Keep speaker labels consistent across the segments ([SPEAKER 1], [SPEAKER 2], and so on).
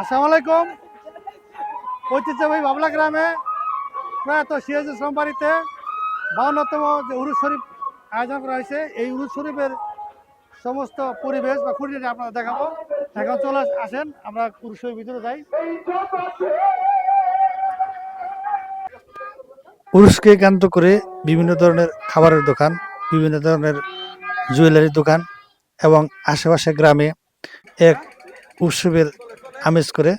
[SPEAKER 1] আসসালামু আলাইকুম ঐতিহ্যবাহী বাবলা গ্রামে প্রয়াত সিরাজ ইসলাম বাড়িতে বাউন্নতম যে উরুজ শরীফ আয়োজন করা হয়েছে, এই উরুজ শরীফের সমস্ত পরিবেশ বা খুঁটিনাটি আপনারা দেখাবো। এখন চলে আসেন, আমরা উরুজ শরীফ ভিতরে যাই। উরুষকে কেন্দ্র করে বিভিন্ন ধরনের খাবারের দোকান, বিভিন্ন ধরনের জুয়েলারির দোকান এবং আশেপাশে গ্রামে এক উৎসবের আমেজ করে।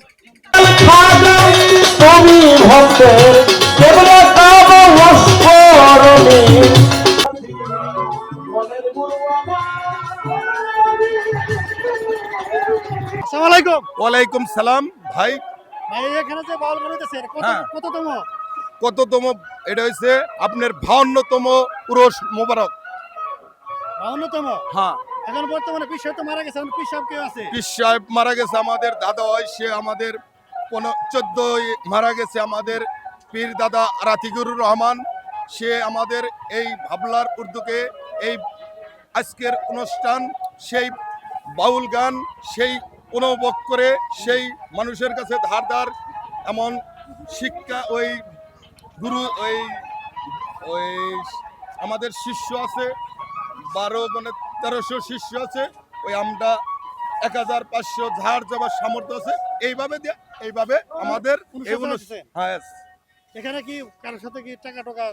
[SPEAKER 2] ওয়ালাইকুম সালাম ভাই।
[SPEAKER 1] ভাই এখানে যে
[SPEAKER 2] হ্যাঁ।
[SPEAKER 1] কততম?
[SPEAKER 2] কততম? এটা হচ্ছে আপনার বাউন্নতম পুরুষ মোবারক।
[SPEAKER 1] বাউন্নতম?
[SPEAKER 2] হ্যাঁ।
[SPEAKER 1] এখন বর্তমানে পিস তো মারা গেছে পিস সাহেব আছে?
[SPEAKER 2] পীর মারা গেছে আমাদের দাদা হয় সে আমাদের চোদ্দই মারা গেছে আমাদের পীর দাদা রাতিগুরুর রহমান। সে আমাদের এই ভাবলার উর্দুকে, এই আজকের অনুষ্ঠান, সেই বাউল গান, সেই অনুভব করে, সেই মানুষের কাছে ধার ধার, এমন শিক্ষা ওই গুরু, ওই ওই আমাদের শিষ্য আছে। বারো মানে তেরোশো শিষ্য আছে ওই আমরা এক হাজার পাঁচশো ঝাড় যাবার সামর্থ্য আছে। এইভাবে এইভাবে আমাদের। হ্যাঁ
[SPEAKER 1] এখানে কি কারোর সাথে কি টাকা টাকা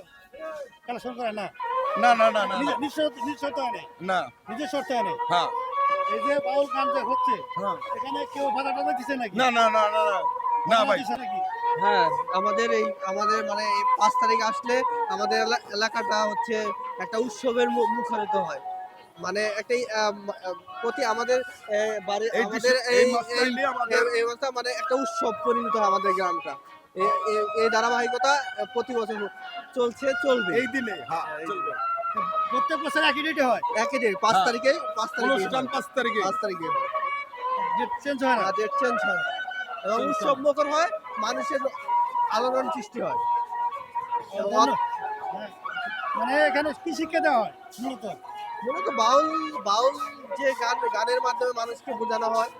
[SPEAKER 1] কালেকশন করে? না।
[SPEAKER 2] না না না না না।
[SPEAKER 1] নিজের শর্তে আনে
[SPEAKER 2] হ্যাঁ।
[SPEAKER 1] এই যে বাউল গান যে হচ্ছে
[SPEAKER 2] হ্যাঁ।
[SPEAKER 1] এখানে কেউ ভাড়া টাকা দিচ্ছে নাকি?
[SPEAKER 2] না না না না না। না ভাই।
[SPEAKER 3] হ্যাঁ আমাদের এই আমাদের মানে পাঁচ তারিখ আসলে আমাদের এলা- এলাকাটা হচ্ছে একটা উৎসবের মু- মুখরিত হয়। মানে আম, প্রতি আমাদের বাড়ি আমাদের এই অবস্থা মানে একটা উৎসব পরিণত হয় আমাদের গ্রামটা। এই ধারাবাহিকতা প্রতি বছর চলছে চলবে।
[SPEAKER 2] এই দিনে হ্যাঁ চলবে।
[SPEAKER 1] প্রত্যেক বছর একই ডেটে হয়?
[SPEAKER 3] একই ডেট পাঁচ
[SPEAKER 2] হ্যাঁ।
[SPEAKER 3] তারিখে পাঁচ তারিখে
[SPEAKER 2] অনুষ্ঠান পাঁচ তারিখে।
[SPEAKER 3] পাঁচ তারিখে
[SPEAKER 1] ডেট চেঞ্জ হয় না?
[SPEAKER 3] ডেট চেঞ্জ হয়। এবং উৎসব মুখর হয় মানুষের আলোড়ন সৃষ্টি হয়।
[SPEAKER 1] হ্যাঁ। মানে এখানে কি শিক্ষা দেওয়া হয় মূলত।
[SPEAKER 3] মূলত বাউল বাউল যে গান গানের মাধ্যমে মানুষকে বোঝানো হয়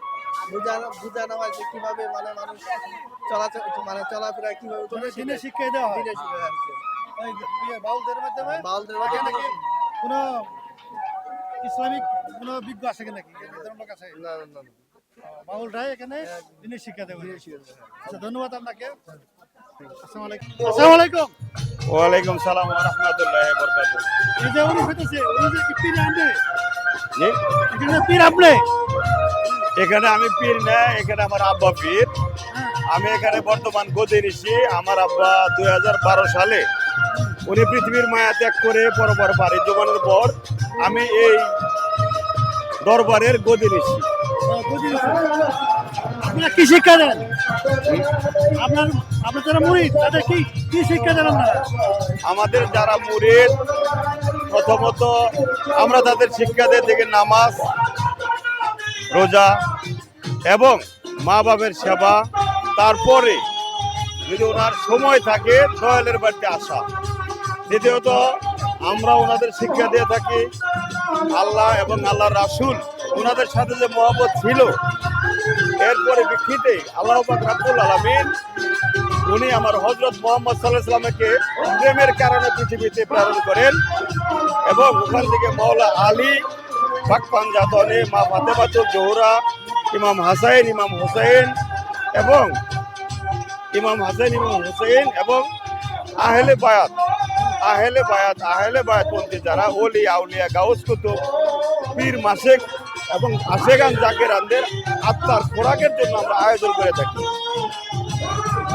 [SPEAKER 3] বোঝানো বোঝানো হয় যে কীভাবে মানে মানুষ চলাচল মানে চলাফেরা কীভাবে
[SPEAKER 1] মানে
[SPEAKER 3] চলে
[SPEAKER 1] দিনে শিক্ষা দেওয়া হয়।
[SPEAKER 3] দিনে যাচ্ছে।
[SPEAKER 1] ওই ইয়ে বাউলদের মাধ্যমে
[SPEAKER 3] বাউলদের
[SPEAKER 1] এখানে
[SPEAKER 3] মাধ্যমে
[SPEAKER 1] কোনো ইসলামিক কোনো বিজ্ঞ আছে কি নাকি? লোক আছে?
[SPEAKER 3] না, না, না, না।
[SPEAKER 1] বাউলরাই এখানে দিনে শিক্ষা
[SPEAKER 3] দিনে
[SPEAKER 1] আচ্ছা ধন্যবাদ আপনাকে। আসসালামু আলাইকুম। আসসালামু আলাইকুম।
[SPEAKER 4] ওয়ালাইকুম সালাম রহমতুল্লাহ বরকাত
[SPEAKER 1] এই যে উনি হইতেছে উনি যে পীর আপনি এখানে পীর আপনি?
[SPEAKER 4] এখানে আমি পীর না এখানে আমার আব্বা পীর।
[SPEAKER 1] হ্যাঁ।
[SPEAKER 4] আমি এখানে বর্তমান গদি ঋষি আমার আব্বা দু হাজার বারো সালে। উনি পৃথিবীর মায়া ত্যাগ করে পরপর বাড়ি জমানোর পর আমি এই দরবারের গদি
[SPEAKER 1] বুঝি গেছি। আপনারা কি শিক্ষা দেন? আপনার আপনার যারা মুরিদ, তাদের কি কি শিক্ষা দেন আপনারা?
[SPEAKER 4] আমাদের যারা মুরিদ, প্রথমত আমরা তাদের শিক্ষা দিয়ে থেকে নামাজ, রোজা এবং মা বাবার সেবা, তারপরে যদি ওনার সময় থাকে দয়ালের বাড়িতে আসা। দ্বিতীয়ত, আমরা ওনাদের শিক্ষা দিয়ে থাকি, আল্লাহ এবং আল্লাহ রাসুল ওনাদের সাথে যে মহব্বত ছিল এরপরে বিক্ষিতে আল্লাহ পাক রাব্বুল আলামিন, উনি আমার হজরত মোহাম্মদ সাল্লাহ সাল্লামকে প্রেমের কারণে পৃথিবীতে প্রেরণ করেন এবং ওখান থেকে মৌলা আলী, পাকপান জাতনে মা ফাতেমাতুল জোহরা, ইমাম হাসাইন, ইমাম হুসাইন এবং ইমাম হাসাইন, ইমাম হুসাইন এবং আহেলে বায়াত আহেলে বায়াত আহেলে বায়াত পন্থী যারা ওলি আউলিয়া, গাউস কুতুব, পীর মাসেক এবং আশেগান জাকেরানদের আত্মার খোরাকের জন্য আমরা আয়োজন করে থাকি।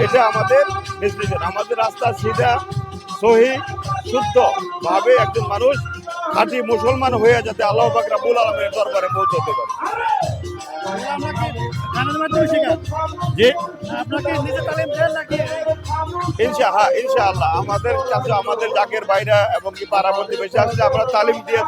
[SPEAKER 4] এটা আমাদের ডিসিশন আমাদের রাস্তা সিধা, সহি শুদ্ধ ভাবে একজন মানুষ খাঁটি মুসলমান হয়ে যাতে আল্লাহ পাক রাব্বুল আলমের দরবারে পৌঁছতে পারে। ইনশা হ্যাঁ ইনশাআল্লাহ। আমাদের কাছে আমাদের জাকের বাইরা এবং কি পাড়া প্রতিবেশী আসলে আমরা তালিম দিয়ে